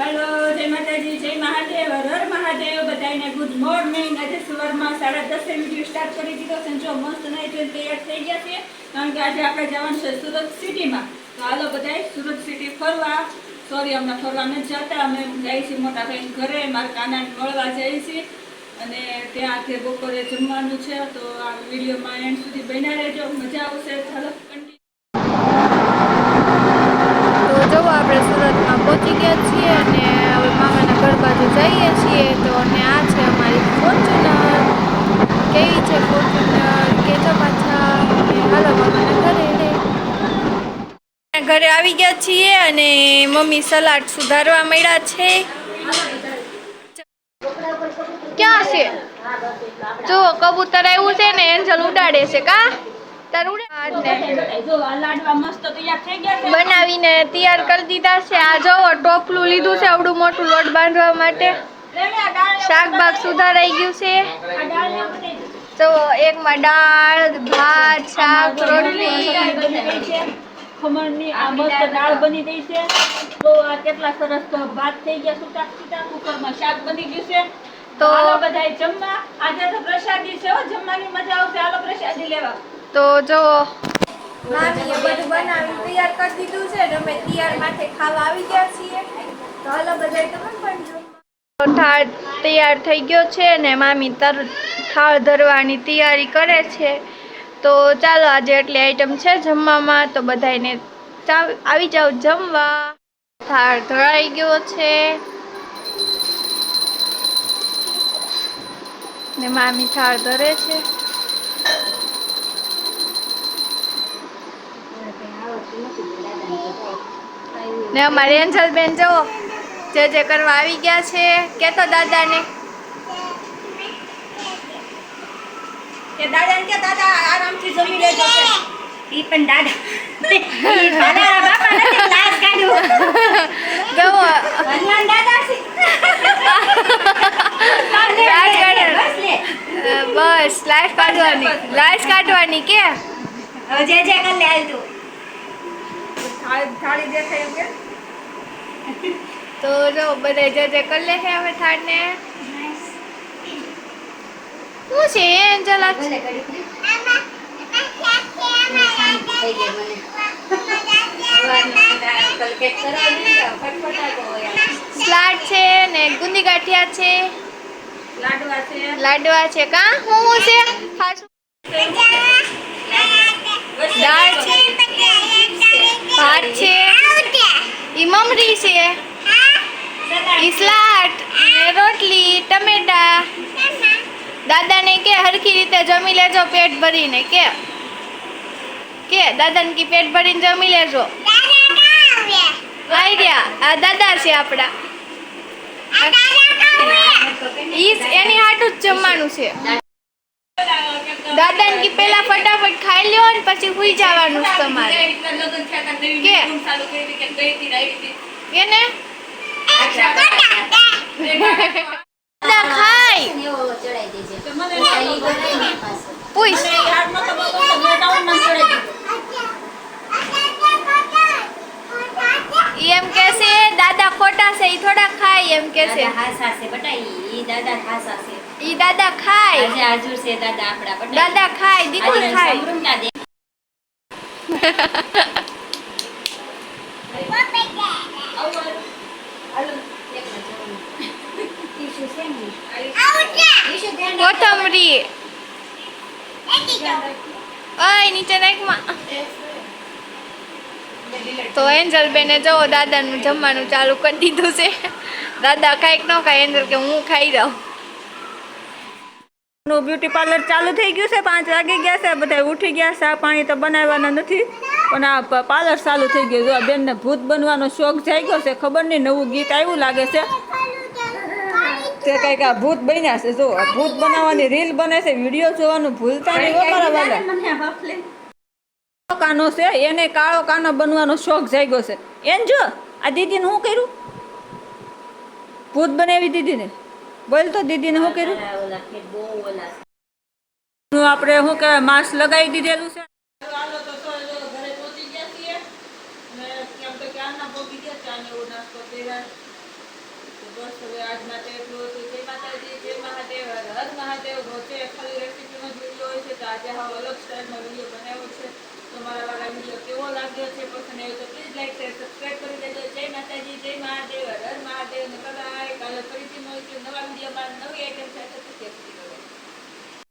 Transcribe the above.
Hello, જય માતાજી, જય મહાદેવ, હર મહાદેવ. બધાને ગુડ મોર્નિંગ આજે સવારમાં સાડા દસે વીડિયો સ્ટાર્ટ કરી દીધો છે જો મસ્ત નહીં જોઈને તૈયાર થઈ ગયા છે, કારણ કે આજે આપણે જવાનું છે સુરત સિટીમાં તો હાલો બધાય, સુરત સિટી ફરવા. સોરી અમને ફરવા નથી જતા. અમે જઈએ છીએ મોટા ભાઈ ઘરે. મારા કાનાને મળવા જઈએ છીએ અને ત્યાં તે બપોરે જમવાનું છે. તો આ વિડીયોમાં એન્ડ સુધી બન્યા રહેજો. મજા આવશે. ચાલો. તો જો આપણે સુરતમાં પહોંચી ગયા છીએ અને હવે મામાના ઘર બાજુ જઈએ છીએ તો અને આ છે અમારી ફોર્ચ્યુનર કેવી છે ફોર્ચ્યુનર કેજો પાછા અને હાલો મામાના ઘરે ઘરે આવી ગયા છીએ અને મમ્મી સલાડ સુધારવા મળ્યા છે. ક્યાં છે? જો કબૂતર આવ્યું છે ને એન્જલ ઉડાડે છે કા? તાર ઉડાડ જો આ લાડવા મસ્ત તૈયાર થઈ ગયા છે. બનાવીને તૈયાર કરી દીધા છે. આ જોવો ટોપલું લીધું છે આવડું મોટું લોટ બાંધવા માટે. શાકભાગ સુધારાઈ ગયું છે. તો એકમાં દાળ ભાત શાક રોટલી ખમણની આ મસ્ત દાળ બની ગઈ છે. તો આ કેટલા સરસ ભાત થઈ ગયા છૂટા છૂટા. કુકરમાં શાક બની ગયું છે. તો હાલો બધાય જમવા. આજે તો પ્રસાદી છે હો જમવાની મજા આવશે. હાલો પ્રસાદી લેવા. તો જો મામીએ બધું બનાવી તૈયાર કરી દીધું છે ને અમે તૈયાર માટે ખાવા આવી ગયા છીએ. તો હાલો બધાય તમે પણ થાળ તૈયાર થઈ ગયો છે ને મામી તર થાળ ધરવાની તૈયારી કરે છે. તો ચાલો આજે એટલી આઈટમ છે જમવામાં. તો બધાને આવી જાવ જમવા. થાળ ધરાઈ ગયો છે. ને મામી થાળ ધરે છે. ને અમારી એન્જલ બેન જવો જે જે કરવા આવી ગયા છે. કેતો દાદાને. કે દાદા કે દાદા આરામથી જમી લેજો ઈ પણ દાદા. ઈ દાદા બાપા નથી ક્લાસ કાઢ્યો. જવો હનુમાન દાદા છે. બસ લાઈફ કાઢવાની. લાઈફ કાઢવાની. કે? જે જે કર લે આલ તું. થાળી દેખાય કે? તો જો બધા જે જે કરી લે છે હવે થાળને શું છે એન્જલ આ ભલે કરી દે. શાંતિ થઈ ગઈ મને. સવારના અંકલ કેક કરાવી દીધા, ફટફટાકો હોય. સ્લાડ છે ને ગુંદી ગાંઠિયા છે. લાડવા છે. લાડવા છે કા? હું હું છે દાળ છે. ભાત છે. ઈ મમરી છે ઈ સ્લાડ ને રોટલી ટમેટા દાદાને કે હરખી રીતે જમી લેજો પેટ ભરીને કે? કે દાદાને કી પેટ ભરીને જમી લેજો? આઈ ગયા. આ દાદા છે આપણા એની હાટું જ જમવાનું છે. દાદાને કી પેલા ફટાફટ ખાઈ લ્યો ને પછી સુઈ જવાનું છે તમારે. કે? એને દાદા ખાય એવો ચડાઈ દેજે. તો મને ખાલી ગણાય ને પાછું. પૂછ મને યાદ નતો બતો તો મેં ડાઉનમાં ચડાઈ દીધું. ઈ એમ કે છે દાદા ખોટા છે ઈ થોડા ખાય એમ કે છે દાદા હાસા છે બટા, ઈ- ઈ દાદા હાસા છે. ઈ દાદા ખાય આજે હાજર છે દાદા આપણા બટા. દાદા ખાય દીકુ આજે ખાય સમૃદ્ધના દે. એકમાં જવાનું. ટીશ્યુ છે ને? ટીશ્યુ ધ્યાન રાખજો. કોથમરી. ઓય, નીચે નાખમાં. તો એન્જલ બેને જવો દાદાનું જમવાનું ચાલુ કરી દીધું છે. દાદા કાંઈક ન ખાય, એન્જલ કે હું ખાઈ જાઉં. નું બ્યુટી પાર્લર ચાલુ થઈ ગયું છે, પાંચ વાગી ગયા છે બધા ઉઠી ગયા ચા પાણી તો બનાવવાના નથી. પણ આ પાર્લર ચાલુ થઈ ગયું જો આ બેનને ભૂત બનવાનો શોખ જાગ્યો છે, ખબર નહીં, નવું ગીત આવ્યું લાગે છે. તે કંઈક આ ભૂત બન્યા છે. જો ભૂત બનાવવાની રીલ બને છે વીડિયો જોવાનું ભૂલતા નહીં અમારા વાલા. કાનો છે એને કાળો કાનો બનવાનો શોખ જાગ્યો છે. એમ જો આ દીદીને શું કર્યું? ભૂત બનાવી દીદીને. બોલ તો દીદીને શું કર્યું? છે. આપણે શું કહેવાય માસ્ક લગાવી દીધેલું છે હાલો તો તો ઘરે પહોંચી ગયા છીએ અને કેમ તો ક્યારના પહોંચી ગયા ચા ને એવો નાસ્તો કર્યા તો બસ જય મહાદેવ. હર મહાદેવ હોય છે, તો આજે હાવ અલગ સ્ટાઇલનો વીડિયો બનાવ્યો છે. તો મારા વીડિયો કેવો લાગ્યો છે, પસંદ આવ્યો તો પ્લીઝ લાઈક શેર કરી દેજો. જય માતાજી, જય મહાદેવ. હર મહાદેવ ને બાય કાલે ફરીથી મળીશું નવા વિડીયોમાં નવા